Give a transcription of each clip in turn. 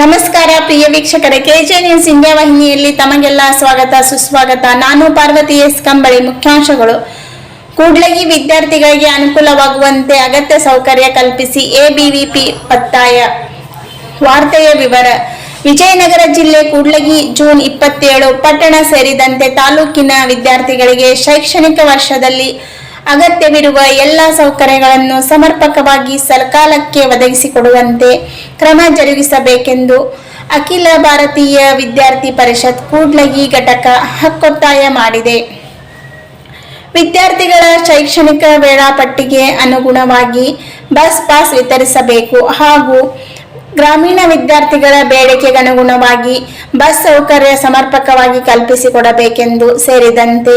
ನಮಸ್ಕಾರ, ಪ್ರಿಯ ವೀಕ್ಷಕರ. K J news India ವಾಹಿನಿಯಲ್ಲಿ ತಮಗೆಲ್ಲ ಸ್ವಾಗತ, ಸುಸ್ವಾಗತ. ನಾನು ಪಾರ್ವತಿ ಎಸ್. ಕಂಬಳಿ, ಮುಖ್ಯಾಂಶಗಳು. ಕೂಡ್ಲಗಿ ವಿದ್ಯಾರ್ಥಿಗಳಿಗೆ ಅನುಕೂಲವಾಗುವಂತೆ ಅಗತ್ಯ ಸೌಕರ್ಯ ಕಲ್ಪಿಸಿ ಎಬಿವಿಪಿ ಪತ್ತಾಯ. ವಾರ್ತೆಯ ವಿವರ. ವಿಜಯನಗರ ಜಿಲ್ಲೆ ಕೂಡ್ಲಗಿ ಜೂನ್ ಇಪ್ಪತ್ತೇಳು ಪಟ್ಟಣ ಸೇರಿದಂತೆ ತಾಲೂಕಿನ ವಿದ್ಯಾರ್ಥಿಗಳಿಗೆ ಶೈಕ್ಷಣಿಕ ವರ್ಷದಲ್ಲಿ ಅಗತ್ಯವಿರುವ ಎಲ್ಲ ಸೌಕರ್ಯಗಳನ್ನು ಸಮರ್ಪಕವಾಗಿ ಸಕಾಲಕ್ಕೆ ಒದಗಿಸಿಕೊಡುವಂತೆ ಕ್ರಮ ಜರುಗಿಸಬೇಕೆಂದು ಅಖಿಲ ಭಾರತೀಯ ವಿದ್ಯಾರ್ಥಿ ಪರಿಷತ್ ಕೂಡ್ಲಗಿ ಘಟಕ ಹಕ್ಕೊತ್ತಾಯ ಮಾಡಿದೆ. ವಿದ್ಯಾರ್ಥಿಗಳ ಶೈಕ್ಷಣಿಕ ವೇಳಾಪಟ್ಟಿಗೆ ಅನುಗುಣವಾಗಿ ಬಸ್ ಪಾಸ್ ವಿತರಿಸಬೇಕು ಹಾಗೂ ಗ್ರಾಮೀಣ ವಿದ್ಯಾರ್ಥಿಗಳ ಬೇಡಿಕೆಗೆ ಅನುಗುಣವಾಗಿ ಬಸ್ ಸೌಕರ್ಯ ಸಮರ್ಪಕವಾಗಿ ಕಲ್ಪಿಸಿಕೊಡಬೇಕೆಂದು ಸೇರಿದಂತೆ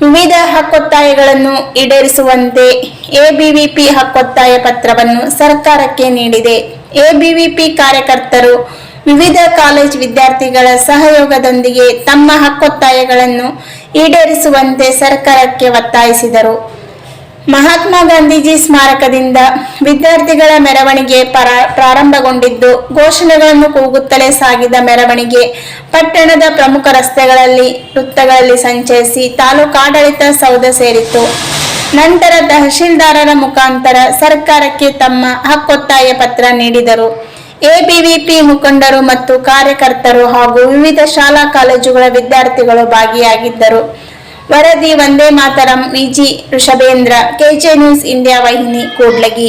ವಿವಿಧ ಹಕ್ಕೊತ್ತಾಯಗಳನ್ನು ಈಡೇರಿಸುವಂತೆ ಎಬಿವಿಪಿ ಹಕ್ಕೊತ್ತಾಯ ಪತ್ರವನ್ನು ಸರ್ಕಾರಕ್ಕೆ ನೀಡಿದೆ. ಎಬಿವಿಪಿ ಕಾರ್ಯಕರ್ತರು ವಿವಿಧ ಕಾಲೇಜ್ ವಿದ್ಯಾರ್ಥಿಗಳ ಸಹಯೋಗದೊಂದಿಗೆ ತಮ್ಮ ಹಕ್ಕೊತ್ತಾಯಗಳನ್ನು ಈಡೇರಿಸುವಂತೆ ಸರ್ಕಾರಕ್ಕೆ ಒತ್ತಾಯಿಸಿದರು. ಮಹಾತ್ಮ ಗಾಂಧೀಜಿ ಸ್ಮಾರಕದಿಂದ ವಿದ್ಯಾರ್ಥಿಗಳ ಮೆರವಣಿಗೆ ಪರ ಪ್ರಾರಂಭಗೊಂಡಿದ್ದು, ಘೋಷಣೆಗಳನ್ನು ಕೂಗುತ್ತಲೇ ಸಾಗಿದ ಮೆರವಣಿಗೆ ಪಟ್ಟಣದ ಪ್ರಮುಖ ರಸ್ತೆಗಳಲ್ಲಿ, ವೃತ್ತಗಳಲ್ಲಿ ಸಂಚರಿಸಿ ತಾಲೂಕಾಡಳಿತ ಸೌಧ ಸೇರಿತು ನಂತರ ತಹಶೀಲ್ದಾರರ ಮುಖಾಂತರ ಸರ್ಕಾರಕ್ಕೆ ತಮ್ಮ ಹಕ್ಕೊತ್ತಾಯ ಪತ್ರ ನೀಡಿದರು. ಎಬಿವಿಪಿ ಮುಖಂಡರು ಮತ್ತು ಕಾರ್ಯಕರ್ತರು ಹಾಗೂ ವಿವಿಧ ಶಾಲಾ ಕಾಲೇಜುಗಳ ವಿದ್ಯಾರ್ಥಿಗಳು ಭಾಗಿಯಾಗಿದ್ದರು. ವರದಿ Vande Mataram V G Rishabhendra K J news India ವಾಹಿನಿ ಕೂಡ್ಲಗಿ.